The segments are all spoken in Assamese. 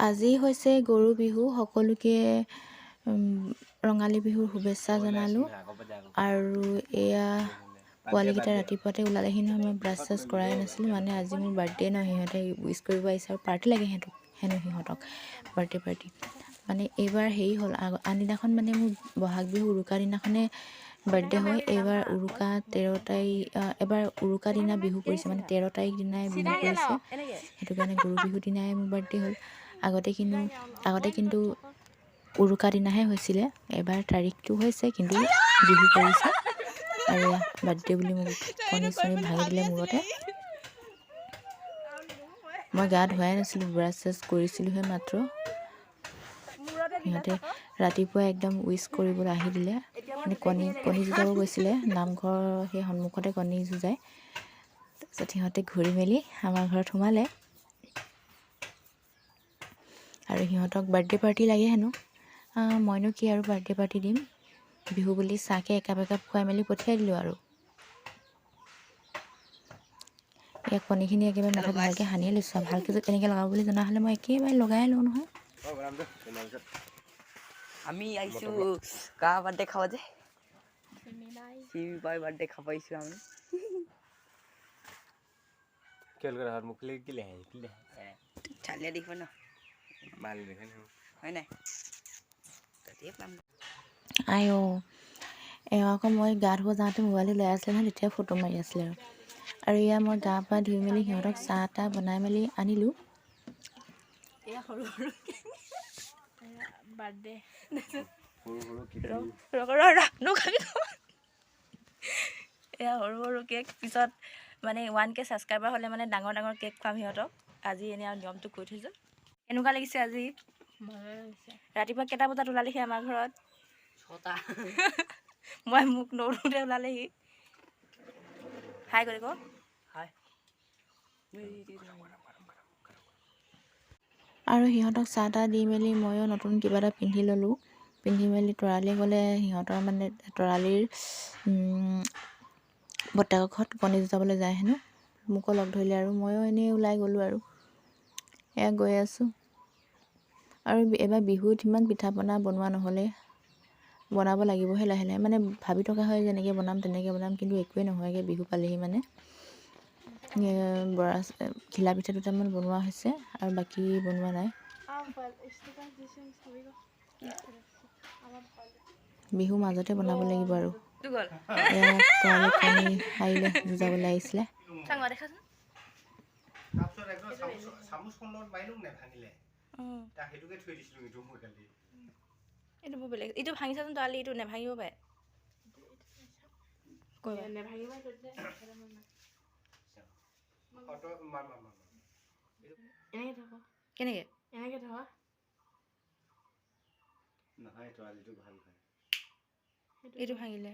আজি হৈছে গৰু বিহু সকলোকে ৰঙালী বিহুৰ শুভেচ্ছা জনালোঁ। আৰু এয়া পোৱালিকেইটা ৰাতিপুৱাতে ওলালেহি নহয় মই ব্ৰাছ চাছ কৰাই নাছিলোঁ মানে আজি মোৰ বাৰ্থডে ন সিহঁতে উইচ কৰিব আহিছে আৰু পাৰ্টি লাগে সিহঁতক হেনো সিহঁতক বাৰ্থডে পাৰ্টি মানে এইবাৰ হেৰি হ'ল আনদিনাখন মানে মোৰ বহাগ বিহু উৰুকাৰ দিনাখনে বাৰ্থডে হয় এইবাৰ উৰুকা তেৰ তাৰিখ এবাৰ উৰুকা দিনা বিহু পৰিছে মানে তেৰ তাৰিখ দিনাই বিহু পৰিছে। সেইটো কাৰণে গৰু বিহুৰ দিনাই মোৰ বাৰ্থডে হ'ল। আগতে কিন্তু আগতে কিন্তু উৰুকা দিনাহে হৈছিলে এবাৰ তাৰিখটো হৈছে কিন্তু বিহু পৰিছে। আৰু বাৰ্থডে বুলি মোক কণী চণী ভাঙি দিলে মূৰতে। মই গা ধোৱাই নাছিলোঁ ব্ৰাছ চাছ কৰিছিলোঁহে মাত্ৰ। সিহঁতে ৰাতিপুৱা একদম উইচ কৰিবলৈ আহি দিলে। মানে কণী কণী যুঁজাব গৈছিলে নামঘৰৰ সেই সন্মুখতে কণী যুঁজাই তাৰপিছত সিহঁতে ঘূৰি মেলি আমাৰ ঘৰত সোমালে। আৰু সিহঁতক বাৰ্থডে পাৰ্টি লাগে হেনো। মইনো কি আৰু বাৰ্থডে পাৰ্টি দিম? বিহু বুলি চাহকৈ একাপ একাপ খুৱাই মেলি পঠিয়াই দিলোঁ আৰু। এই কণীখিনি একেবাৰে মাথাত ভালকৈ সানিয়ে লৈছোঁ আৰু। ভালকৈ যদি তেনেকৈ লগাব বুলি জনা হ'লে মই একেবাৰে লগাই লওঁ নহয়। আমি আহিছো কা বাৰ্থডে খাব যে। বাই বাৰ্থডে খাব আহিছো আমি। চালিয়া দেখিব ন। মাল দেখে হয় নাই তাতেই পাম আই অ' এওঁ আকৌ মই গা ধুব যাওঁতে মোবাইলটো লৈ আছিলে নহয় তেতিয়া ফটো মাৰি আছিলে আৰু আৰু এয়া মই গা পা ধুই মেলি সিহঁতক চাহ তাহ বনাই মেলি আনিলোঁ এয়া সৰু সৰু কেক পিছত মানে ওৱান কে ছাবস্ক্ৰাইবাৰ হ'লে মানে ডাঙৰ ডাঙৰ কেক খুৱাম সিহঁতক আজি এনেই আৰু নিয়মটো কৈ থৈছোঁ কেনেকুৱা লাগিছে আজি? ৰাতিপুৱা কেইটা বজাত ওলালেহি আমাৰ ঘৰত? ছটা। মই মোক নৰুতে ওলালেহি। হাই কৰি ক। হয় আৰু সিহঁতক চাহ তাহ দি মেলি ময়ো নতুন কিবা এটা পিন্ধি ল'লোঁ। পিন্ধি মেলি তৰালি গ'লে সিহঁতৰ মানে তৰালিৰ বৰ্তাকৰ ঘৰত কণী যুঁজাবলৈ যায় হেনো। মোকো লগ ধৰিলে আৰু ময়ো এনেই ওলাই গ'লোঁ আৰু। এয়া গৈ আছোঁ। আৰু এইবাৰ বিহুত সিমান পিঠা পনা বনোৱা নহ'লে। বনাব লাগিবহে লাহে লাহে। মানে ভাবি থকা হয় যেনেকৈ বনাম তেনেকৈ বনাম কিন্তু একোৱেই নহয়গৈ বিহু পালেহি মানে। বৰা ঘিলা পিঠা দুটামান বনোৱা হৈছে আৰু বাকী বনোৱা নাই। বিহু মাজতে বনাব লাগিব আৰু। এয়া যুঁজাবলৈ আহিছিলে। তাৰপিছত একদম চামুচ চামুচখন লগত মাৰিলোঁ নে ভাঙিলে? অঁ। তাক সেইটোকে থৈ দিছিলোঁ এইটো মই কালি। এইটো বৰ বেলেগ। এইটো ভাঙিছাচোন তৰালি এইটো নেভাঙিব পাৰে। অত মাৰ মাৰ মাৰ কেনেকৈ? নহয় তোৱালিটো ভাল হয় এইটো ভাঙিলে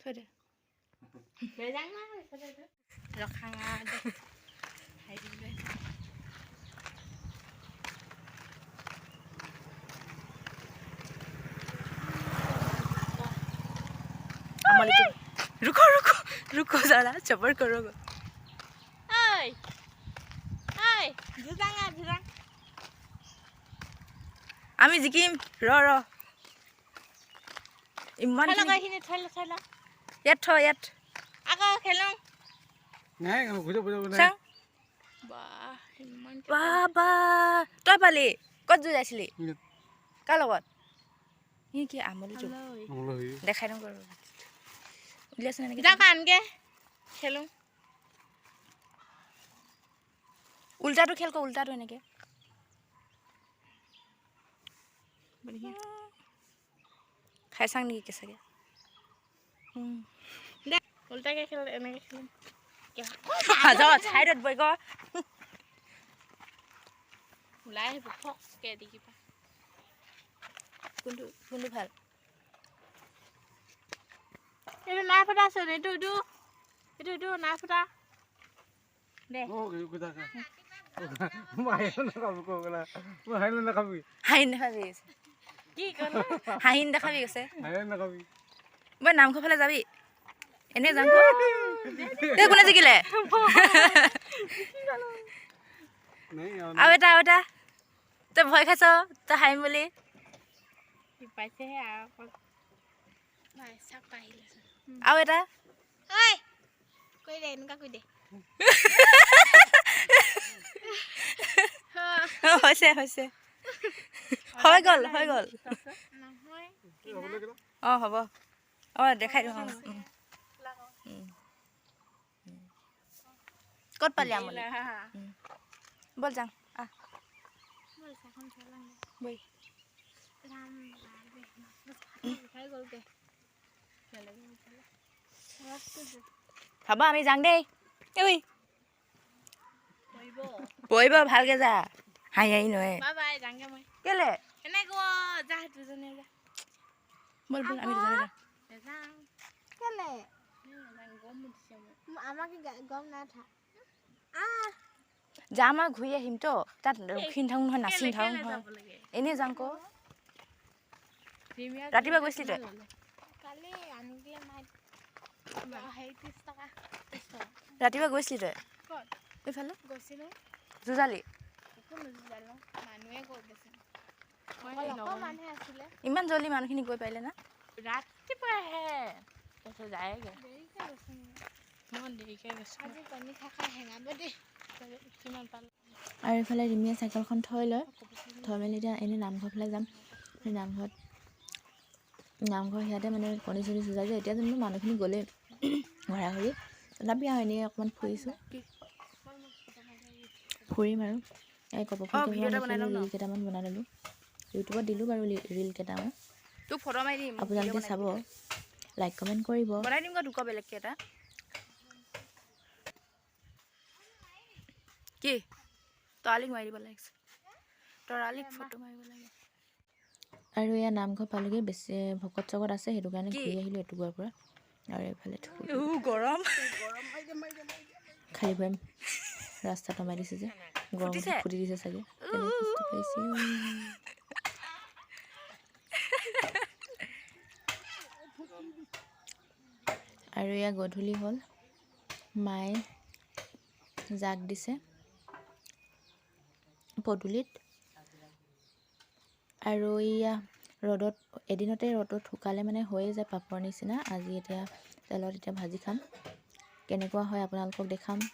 থৈ দে। 拍冰队。रुको रुको रुको जाना चपर करो गो। आई आई भिड़ांग आ भिड़ांग। आमिर जिकिम रो रो। इम्मान। खेलोगे ही नहीं खेलो खेलो। यात्रा यात्रा। आगे खेलों। नहीं गुज़ा गुज़ा गुज़ा। বা বা তই পালি। ক'ত যুঁজাইছিলি কাৰ লগত? ই কি আমলি তোক দেখাই দিওঁ বাৰু। উলিয়াইছে এনেকৈ উল্টাটো খেল ক উল্টাটো এনেকৈ। খাই চাং নেকি কেঁচাকৈ? উল্টাকে খেল এনেকে খেলিম। মাজত ছাইডত বহি ক ওলাই আহিব ফককে দেখিবা কোনটো কোনটো ভাল এইটো নাই ফুটাচোন এইটো এইটো এইটো এইটো নাই ফুটা নাখাবি হাঁহি নাখাবি কৈছে কি ক'লো হাঁহি নাখাবি কৈছে নাখাবি বই নামঘৰ ফালে যাবি এনেই যাম ক কোনে জিকিলে নাই আৰু এটা আৰু এটা। তই ভয় খাইছ তই হাৰিম বুলি। আৰু এটা। হৈছে হৈছে। হৈ গ'ল হৈ গ'ল। অঁ হ'ব। অঁ দেখাই দিওঁ অঁ উম। উম। উম। ক'ত পালি আমলি উম। ব'ল যাওঁ আহ বৈ হ'ব আমি যাওঁ দেই ঐ পৰিব ভালকে যা হাঁহি হাঁহি নহয় বাই বাই যাংগে মই কেলে এনেকুৱা যা দুজনে যা ব'ল ব'ল আমি দুজনে যাওঁ নাযাওঁ কেলে গম উঠিছে মোৰ আমাকে গম নাই উঠা আহ যাম আৰু ঘূৰি আহিমতো তাত ৰখি নাথাকোঁ নহয় নাচি নাথাকোঁ নহয়। এনেই যাওঁ আকৌ ৰাতিপুৱা গৈছিলি তই? ৰাতিপুৱা গৈছিলি তই? এইফালে। যুঁজালি আছিলে। ইমান জল্দি মানুহখিনি গৈ পাৰিলে না? ৰাতিপুৱা আহে তাৰপিছত যায়গৈ। মই দেৰিকৈ গৈছোঁ আজি খাই খাই হেঙাব দেই। আৰু এইফালে ৰিমিয়ে চাইকেলখন থৈ লয়। থৈ মেলি এতিয়া এনেই নামঘৰ ফালে যাম। সেই নামঘৰত নামঘৰ সিয়াতে মানে কণী চণী চুজাই যে এতিয়া যেনিবা মানুহখিনি গ'লেই। ঘৰা ঘৰি তথাপি আৰু এনেই অকণমান ফুৰিছোঁ। ফুৰিম আৰু। এই ন? ৰিল কেইটামান বনাই ল'লোঁ। ইউটিউবত দিলোঁ বাৰু ৰিল কেইটামান। আপোনালোকে চাব। লাইক কমেণ্ট কৰিব বনাই দিম আকৌ তোক বেলেগকৈ এটা কি? তৰালিক মাৰি দিব লাগিছে। তৰালিক ফটো মাৰিব লাগে। আৰু এয়া নামঘৰ পালোগৈ বেছি ভকত চকত আছে সেইটো কাৰণে? ঘূৰি আহিলোঁ এটুকুৰাৰ পৰা। আৰু এইফালে গৰম। খালী ভৈয়াম ৰাস্তাত নমাই দিছে যে। ফুটিছে? ফুটি দিছে চাগে। আৰু এয়া গধূলি হ'ল। মায়ে জাক দিছে। পদূলিত। আৰু এয়া ৰ'দত এদিনতে ৰ'দত শুকালে মানে হৈয়ে যায় পাপৰ নিচিনা। আজি এতিয়া তেলত এতিয়া ভাজি খাম। কেনেকুৱা হয় আপোনালোকক দেখাম।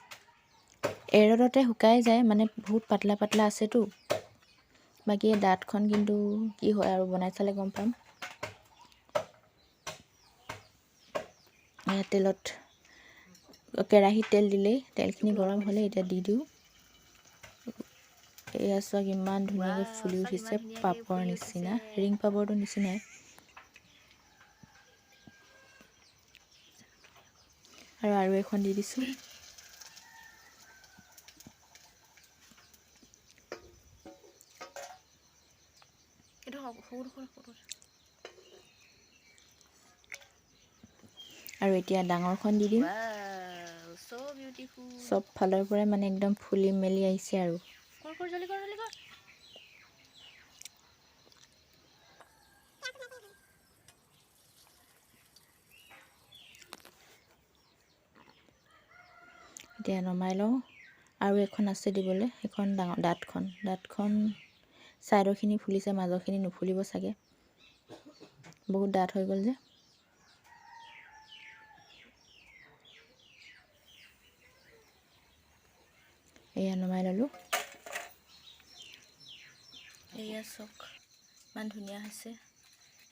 এৰদতে শুকাই যায় মানে বহুত পাতলা পাতলা আছেতো। বাকী এই দাঁতখন কিন্তু কি হয় আৰু বনাই চালে গম পাম। তেলত কেৰাহীত তেল দিলেই। তেলখিনি গৰম হ'লে এতিয়া দি দিওঁ। এয়া চাওক ইমান ধুনীয়াকৈ ফুলি উঠিছে পাপৰ নিচিনা। ৰিং পাপৰটোৰ নিচিনাই। আৰু আৰু এখন দি দিছোঁ। আৰু এতিয়া ডাঙৰখন দি দিম। চব ফালৰ পৰাই মানে একদম ফুলি মেলি আহিছে আৰু কৰ কৰ জলদি কৰ জলদি কৰ এতিয়া নমাই লওঁ। আৰু এখন আছে দিবলৈ সেইখন ডাঙৰ দাঁতখন। দাঁতখন ছাইডৰখিনি ফুলিছে মাজৰখিনি নুফুলিব চাগে। বহুত ডাঠ হৈ গ'ল যে। এয়া নমাই ল'লোঁ। এয়া চাওক ইমান ধুনীয়া হৈছে।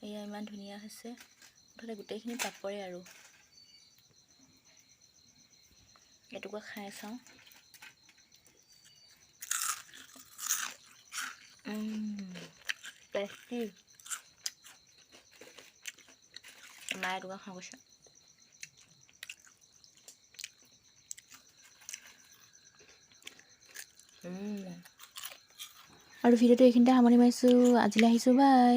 এয়া ইমান ধুনীয়া হৈছে। মুঠতে গোটেইখিনি পাপৰে আৰু। এটুকুৰা খাই চাওঁ টেষ্টি মায়ে এটুকুৰা খাওঁ কৈছে আৰু ভিডিঅ'টো এইখিনিতে সামৰণি মাৰিছোঁ আজিলৈ আহিছোঁ বাই